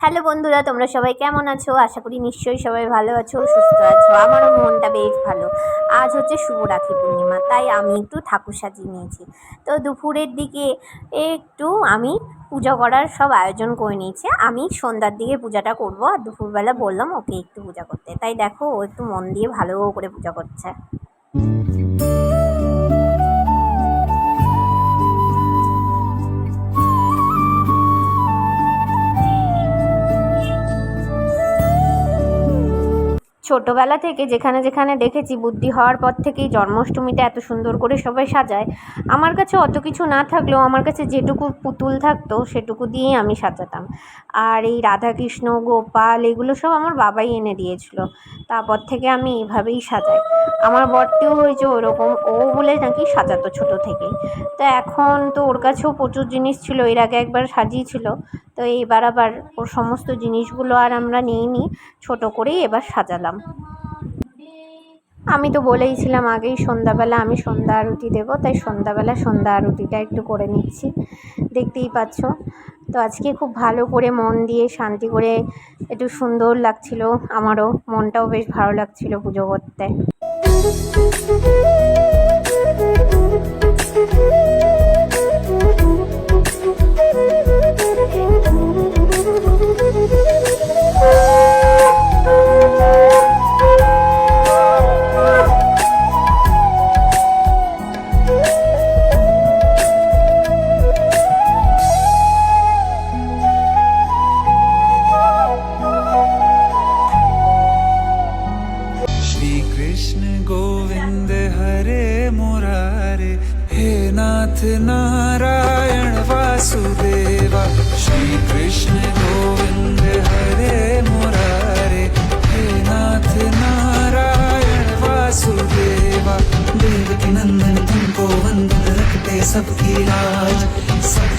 Hello বন্ধুরা, তোমরা সবাই কেমন আছো? আশা করি নিশ্চয়ই সবাই ভালো আছো, সুস্থ আছো। আমারও মনটা বেশ ভালো। আজ হচ্ছে শুভ রাখি পূর্ণিমা, তাই আমি একটু ঠাকুর সাজিয়ে নিয়েছি। তো দুপুরের দিকে একটু আমি পুজো করার সব আয়োজন করে নিয়েছি। আমি সন্ধ্যার দিকে পূজাটা করব, আর দুপুরবেলা বললাম ওকে একটু পূজা করতে। তাই দেখো, ও একটু মন দিয়ে ভালো করে পূজা করছে। ছোটোবেলা থেকে যেখানে যেখানে দেখেছি বুদ্ধি হওয়ার পর থেকেই জন্মাষ্টমীটা এত সুন্দর করে সবাই সাজায়, আমার কাছে অত কিছু না থাকলেও আমার কাছে যেটুকু পুতুল থাকতো সেটুকু দিয়েই আমি সাজাতাম। আর এই রাধাকৃষ্ণ, গোপাল এগুলো সব আমার বাবাই এনে দিয়েছিল। তারপর থেকে আমি এইভাবেই সাজাই। আমার বরটিও হয়েছে ওরকম, ও বলে নাকি সাজাতো ছোটো থেকেই তো এখন তো ওর কাছেও প্রচুর জিনিস ছিল, এর আগে একবার সাজিয়েছিল। তো এইবার আবার ওর সমস্ত জিনিসগুলো আর আমরা নিইনি, ছোটো করেই এবার সাজালাম। আমি তো বলেইছিলাম আগেই সন্ধ্যাবেলা আমি সন্ধ্যা আরতি দেবো, তাই সন্ধ্যাবেলা সন্ধ্যা আরতিটা একটু করে নিচ্ছি। দেখতেই পাচ্ছ। তো আজকে খুব ভালো করে মন দিয়ে শান্তি করে একটু সুন্দর লাগছিল আমারও, মনটাও বেশ ভালো লাগছিল পুজো করতে। मुरारे, हे नाथ नारायण वासुदेवा, श्री कृष्ण गोविंद हरे मुरारे, हे नाथ नारायण वासुदेवा देव की नंदन तुमको वंदन रखते सबकी लाज सब